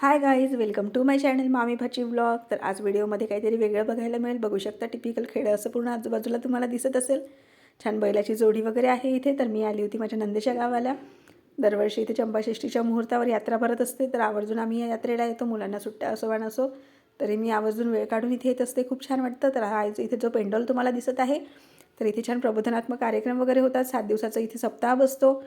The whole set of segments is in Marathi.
Hi guys welcome to my channel मामी भाची ब्लॉग तर आज व्हिडिओमध्ये काहीतरी वेगळं बघायला मिळेल. बघू शकता टिपिकल खेडं असं पूर्ण आजूबाजूला तुम्हाला दिसत असेल. छान बैलाची जोडी वगैरे आहे इथे. तर मी आली होती माझ्या नंदेच्या गावाला. दरवर्षी इथे चंपाषष्ठीच्या मुहूर्तावर यात्रा भरत असते. तर आवर्जून आम्ही या यात्रेला येतो. मुलांना सुट्ट्या असो वा नसो तरी मी आवर्जून वेळ काढून इथे येत असते. खूप छान वाटतं. तर हा इथे जो पेंडॉल तुम्हाला दिसत आहे तर इथे छान प्रबोधनात्मक कार्यक्रम वगैरे होतात. सात दिवसाचा इथे सप्ताह बसतो.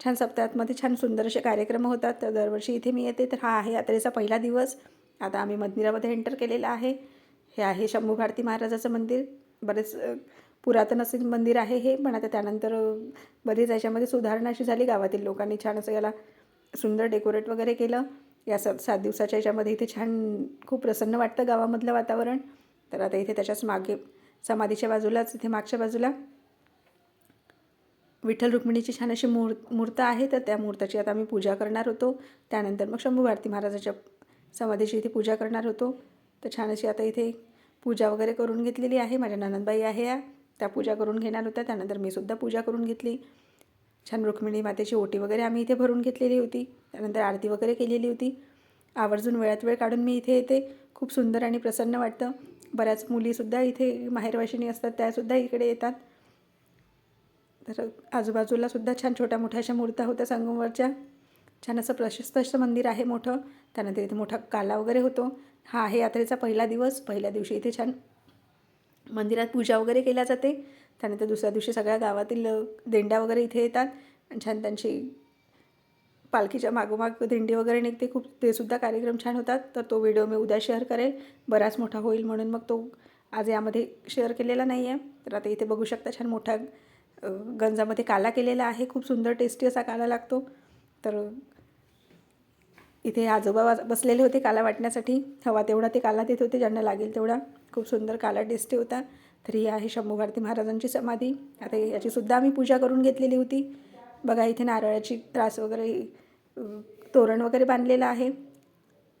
छान सप्ताहातमध्ये छान सुंदर असे कार्यक्रम होतात. तर दरवर्षी इथे मी येते. तर हा आहे यात्रेचा पहिला दिवस. आता आम्ही मंदिरामध्ये एंटर केलेला आहे. हे आहे शंभू भारती महाराजाचं मंदिर. बरेच पुरातन असे मंदिर आहे हे. पण आता त्यानंतर बरीच याच्यामध्ये सुधारणा अशी झाली. गावातील लोकांनी छान असं याला सुंदर डेकोरेट वगैरे केलं. या स सात दिवसाच्या याच्यामध्ये इथे छान खूप प्रसन्न वाटतं गावामधलं वातावरण. तर आता इथे त्याच्याच मागे समाधीच्या बाजूलाच इथे मागच्या बाजूला विठ्ठल रुक्मिणीची छान अशी मूर मूर्त आहे तर त्या मूर्ताची आता आम्ही पूजा करणार होतो. त्यानंतर मग शंभू भारती महाराजाच्या समाधीची इथे पूजा करणार होतो. तर छान अशी आता इथे पूजा वगैरे करून घेतलेली आहे. माझ्या ननंदबाई आहे या. त्या पूजा करून घेणार होत्या. त्यानंतर मी सुद्धा पूजा करून घेतली. छान रुक्मिणी मातेची ओटी वगैरे आम्ही इथे भरून घेतलेली होती. त्यानंतर आरती वगैरे केलेली होती. आवर्जून वेळात वेळ काढून मी इथे येते. खूप सुंदर आणि प्रसन्न वाटतं. बऱ्याच मुलीसुद्धा इथे माहेरवाशिनी असतात. त्यासुद्धा इकडे येतात. तर आजूबाजूला सुद्धा छान छोट्या मोठ्या अशा मूर्त्या होत्या संगमवरच्या. छान असं प्रशस्त असं मंदिर आहे मोठं. त्यानंतर इथे मोठा काला वगैरे होतो. हा आहे यात्रेचा पहिला दिवस. पहिल्या दिवशी इथे छान मंदिरात पूजा वगैरे केल्या जाते. त्यानंतर दुसऱ्या दिवशी सगळ्या गावातील देंड्या दिंड्या वगैरे इथे येतात. आणि छान त्यांची पालखीच्या मागोमाग दिंडी वगैरे निघते. खूप ते सुद्धा कार्यक्रम छान होतात. तर तो व्हिडिओ मी उद्या शेअर करेल. बराच मोठा होईल म्हणून मग तो आज यामध्ये शेअर केलेला नाही आहे तर आता इथे बघू शकता छान मोठा गंजामध्ये काला केलेला आहे खूप सुंदर टेस्टी असा काला लागतो. तर इथे आजोबा बसलेले होते काला वाटण्यासाठी. हवा तेवढा ते काला देत होते ज्यांना लागेल तेवढा. खूप सुंदर काला टेस्टी होता. तर ही आहे शंभू भारती महाराजांची समाधी. आता याचीसुद्धा आम्ही पूजा करून घेतलेली होती. बघा इथे नारळाची त्रास वगैरे तोरण वगैरे बांधलेलं आहे.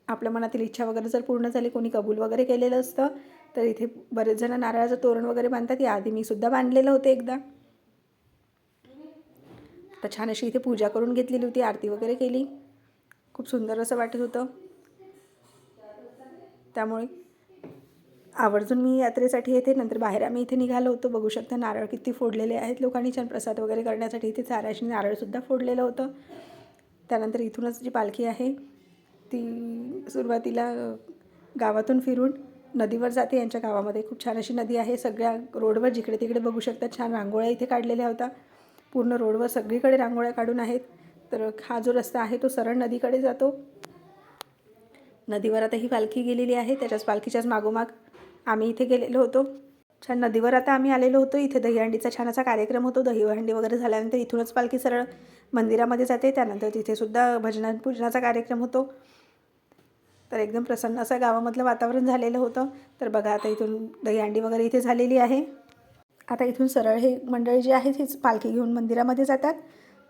आपल्या मनातील इच्छा वगैरे जर पूर्ण झाली कोणी कबूल वगैरे केलेलं असतं तर इथे बरेच जण नारळाचं तोरण वगैरे बांधतात. याआधी मी सुद्धा बांधलेलं होतं एकदा. तर छान अशी इथे पूजा करून घेतलेली होती आरती वगैरे केली. खूप सुंदर असं वाटत होतं. त्यामुळे आवर्जून मी यात्रेसाठी येते नंतर बाहेर आम्ही इथे निघालो होतो. बघू शकता नारळ किती फोडलेले आहेत लोकांनी छान प्रसाद वगैरे करण्यासाठी इथे चाराशी नारळसुद्धा फोडलेलं होतं. त्यानंतर इथूनच जी पालखी आहे ती सुरुवातीला गावातून फिरून नदीवर जाते. यांच्या गावामध्ये खूप छान अशी नदी आहे. सगळ्या रोडवर जिकडे तिकडे बघू शकता छान रांगोळ्या इथे काढलेल्या होत्या. पूर्ण रोडवर सगळीकडे रांगोळ्या काढून आहेत. तर हा जो रस्ता आहे तो सरळ नदीकडे जातो. नदीवर आता ही पालखी गेलेली आहे. त्याच्याच पालखीच्याच मागोमाग आम्ही इथे गेलेलो होतो. छान नदीवर आता आम्ही आलेलो होतो. इथे दहीहंडीचा छान असा कार्यक्रम होतो. दहीहंडी वगैरे झाल्यानंतर इथूनच पालखी सरळ मंदिरामध्ये जाते. त्यानंतर तिथेसुद्धा भजना पूजनाचा कार्यक्रम होतो. तर एकदम प्रसन्न असं गावामधलं वातावरण झालेलं होतं. तर बघा आता इथून दहीहंडी वगैरे इथे झालेली आहे. आता इथून सरळ हे मंडळी जी आहेत हीच पालखी घेऊन मंदिरामध्ये जातात.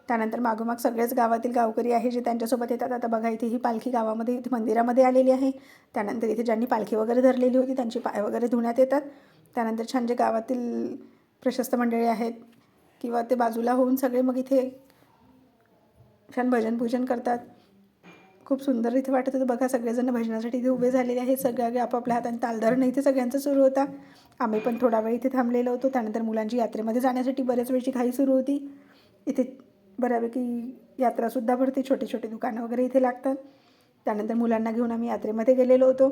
त्यानंतर मागोमाग सगळेच गावातील गावकरी आहे जे त्यांच्यासोबत येतात. आता बघा इथे ही पालखी गावामध्ये इथे मंदिरामध्ये आलेली आहे. त्यानंतर इथे ज्यांनी पालखी वगैरे धरलेली होती त्यांची पाय वगैरे धुण्यात येतात. त्यानंतर छान जे गावातील प्रशस्त मंडळी आहेत किंवा ते बाजूला होऊन सगळे मग इथे छान भजन पूजन करतात. खूप सुंदर इथे वाटत होतं. बघा सगळेजण भजनासाठी इथे उभे झालेले आहेत. सगळ्या आपापल्या हाताने तालधारण इथे सगळ्यांचं सुरू होता. आम्ही पण थोडा वेळ इथे थांबलेलो होतो. त्यानंतर मुलांची यात्रेमध्ये जाण्यासाठी बऱ्याच वेळची घाई सुरू होती. इथे बऱ्यापैकी यात्रासुद्धा भरते. छोटे छोटे दुकानं वगैरे इथे लागतात. त्यानंतर मुलांना घेऊन आम्ही यात्रेमध्ये गेलेलो होतो.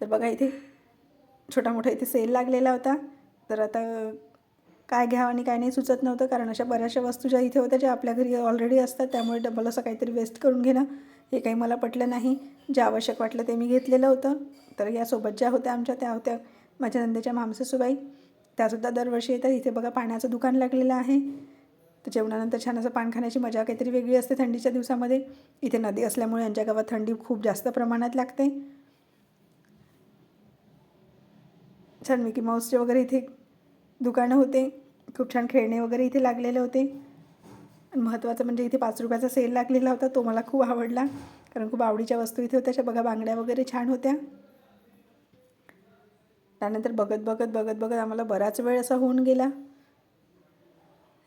तर बघा इथे छोटा मोठा इथे सेल लागलेला होता. तर आता काय घ्यावं आणि काय नाही सुचत नव्हतं कारण अशा बऱ्याचशा वस्तू ज्या इथे होत्या ज्या आपल्या घरी ऑलरेडी असतात त्यामुळे डबल असं काहीतरी वेस्ट करून घेणं हे काही मला पटलं नाही. जे आवश्यक वाटलं ते मी घेतलेलं होतं. तर यासोबत ज्या होत्या आमच्या त्या होत्या माझ्या नंदेच्या मामसासूबाई. त्यासुद्धा दरवर्षी येतात. इथे बघा पाण्याचं दुकान लागलेलं आहे. तर जेवणानंतर छान असं पान खाण्याची मजा काहीतरी वेगळी असते थंडीच्या दिवसामध्ये. इथे नदी असल्यामुळे यांच्या गावात थंडी खूप जास्त प्रमाणात लागते. छान मिकी माऊसचे वगैरे इथे दुकानं होते. खूप छान खेळणे वगैरे इथे लागलेले होते. महत्त्वाचं म्हणजे इथे पाच रुपयाचा सेल लागलेला होता तो मला खूप आवडला. कारण खूप आवडीच्या वस्तू इथे होत्या अशा बघा बांगड्या वगैरे छान होत्या. त्यानंतर बघत बघत बघत बघत आम्हाला बराच वेळ असा होऊन गेला.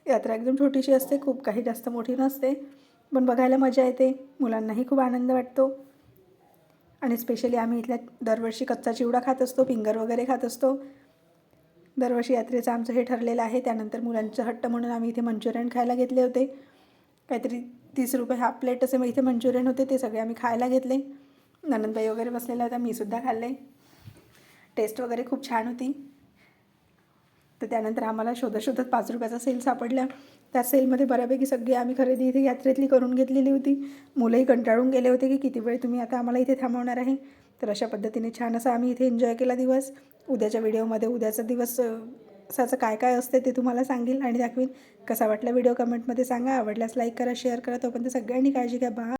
यात्रा एकदम छोटीशी असते खूप काही जास्त मोठी नसते. पण बघायला मजा येते मुलांनाही खूप आनंद वाटतो. आणि स्पेशली आम्ही इथल्या दरवर्षी कच्चा चिवडा खात असतो फिंगर वगैरे खात असतो. दरवर्षी यात्रेचं आमचं हे ठरलेलं आहे. त्यानंतर मुलांचं हट्ट म्हणून आम्ही इथे मंचुरियन खायला घेतले होते. काहीतरी तीस रुपये हाफ प्लेट असे मग इथे मंचुरियन होते ते सगळे आम्ही खायला घेतले. ननंदबाई वगैरे बसलेल्या होत्या मीसुद्धा खाल्ले. टेस्ट वगैरे खूप छान होती. तर त्यानंतर आम्हाला शोधत शोधत पाच रुपयाचा सेल सापडला. त्या सेलमध्ये बऱ्यापैकी सगळी आम्ही खरेदी इथे यात्रेतली करून घेतलेली होती. मुलंही कंटाळून गेले होते की किती वेळ तुम्ही आता आम्हाला इथे थांबवणार आहे. तर अशा पद्धतीने छान असा आम्ही इथे एन्जॉय केला दिवस. उद्याच्या व्हिडिओमध्ये उद्याचा दिवस असं काय काय असते ते तुम्हाला सांगेल. आणि दाखवीन कसा वाटला व्हिडिओ कमेंटमध्ये सांगा. आवडल्यास लाईक करा शेअर करा. तोपर्यंत सगळ्यांनी काळजी घ्या. बा